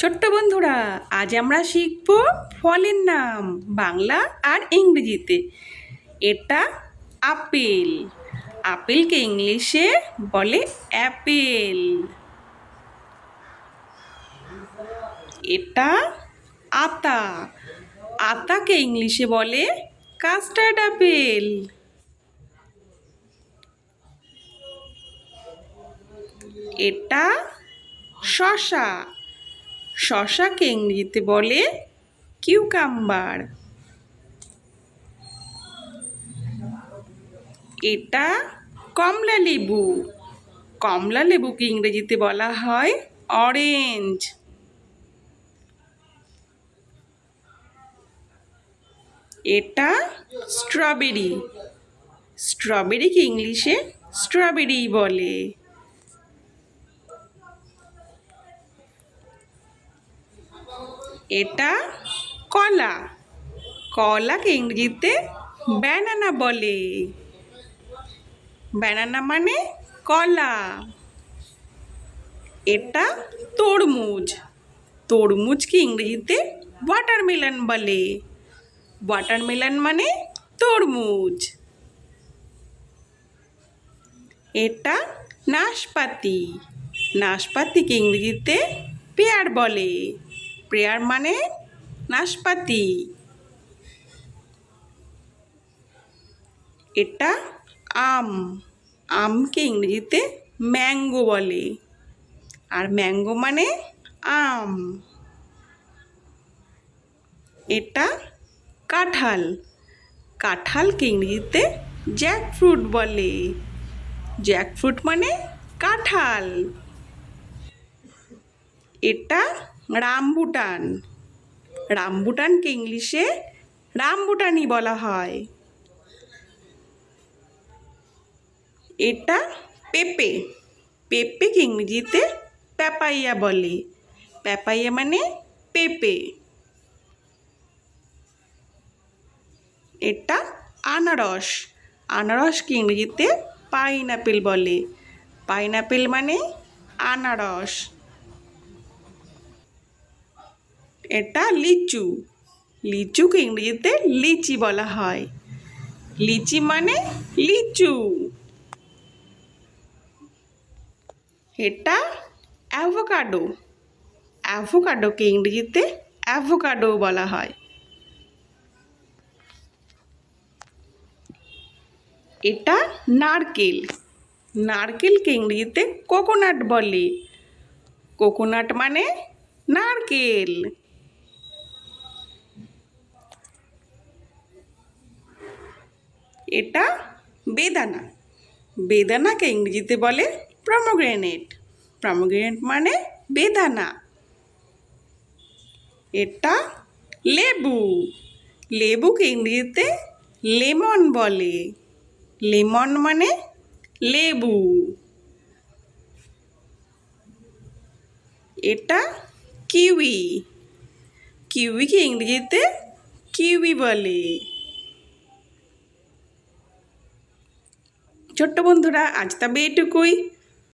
ছোট্ট বন্ধুরা, আজ আমরা শিখব ফলের নাম, বাংলা আর ইংরেজিতে। এটা আপেল। আপেলকে ইংলিশে বলে অ্যাপেল। এটা আতা। আতাকে ইংলিশে বলে কাস্টার্ড আপেল। এটা শশা শশাকে ইংরেজিতে বলে কিউকাম্বার। এটা কমলা লেবু। কমলা লেবুকে ইংরেজিতে বলা হয় অরেঞ্জ এটা স্ট্রবেরি স্ট্রবেরিকে ইংলিশে স্ট্রবেরি বলে। এটা কলা। কলাকে ইংরেজিতে ব্যানানা বলে। ব্যানানা মানে কলা। এটা তরমুজ। তরমুজকে ইংরেজিতে ওয়াটারমেলন বলে। ওয়াটারমেলন মানে তরমুজ। এটা নাশপাতি। নাশপাতিকে ইংরেজিতে পেয়ার বলে। পেয়ার মানে নাশপাতি। এটা আম। আমকে ইংরেজিতে ম্যাঙ্গো বলে। আর ম্যাঙ্গো মানে আম। এটা কাঁঠাল। কাঁঠালকে ইংরেজিতে জ্যাকফ্রুট বলে। জ্যাকফ্রুট মানে কাঁঠাল। এটা রামবুটান। রামবুটানকে ইংলিশে? রামবুটানি বলা হয়। এটা পেঁপে। পেঁপেকে ইংরেজিতে? প্যাপাইয়া বলে। প্যাপাইয়া মানে পেঁপে। এটা আনারস। আনারসকে ইংরেজিতে পাইনাপেল বলে। পাইনাপেল মানে আনারস। এটা লিচু। লিচুকে ইংরেজিতে লিচি বলা হয়। লিচি মানে লিচু। এটা অ্যাভোকাডো। অ্যাভোকাডোকে ইংরেজিতে অ্যাভোকাডো বলা হয়। এটা নারকেল। নারকেলকে ইংরেজিতে কোকোনাট বলে। কোকোনাট মানে নারকেল। এটা বেদানা। বেদানাকে ইংরেজিতে বলে প্রমোগ্রেনেট প্রমোগ্রেনেট মানে বেদানা। এটা লেবু। লেবুকে ইংরেজিতে লেমন বলে। লেমন মানে লেবু। এটা কিউই। কিউইকে ইংরেজিতে কিউই বলে। ছোট্ট বন্ধুরা আজ তবে এটুকুই।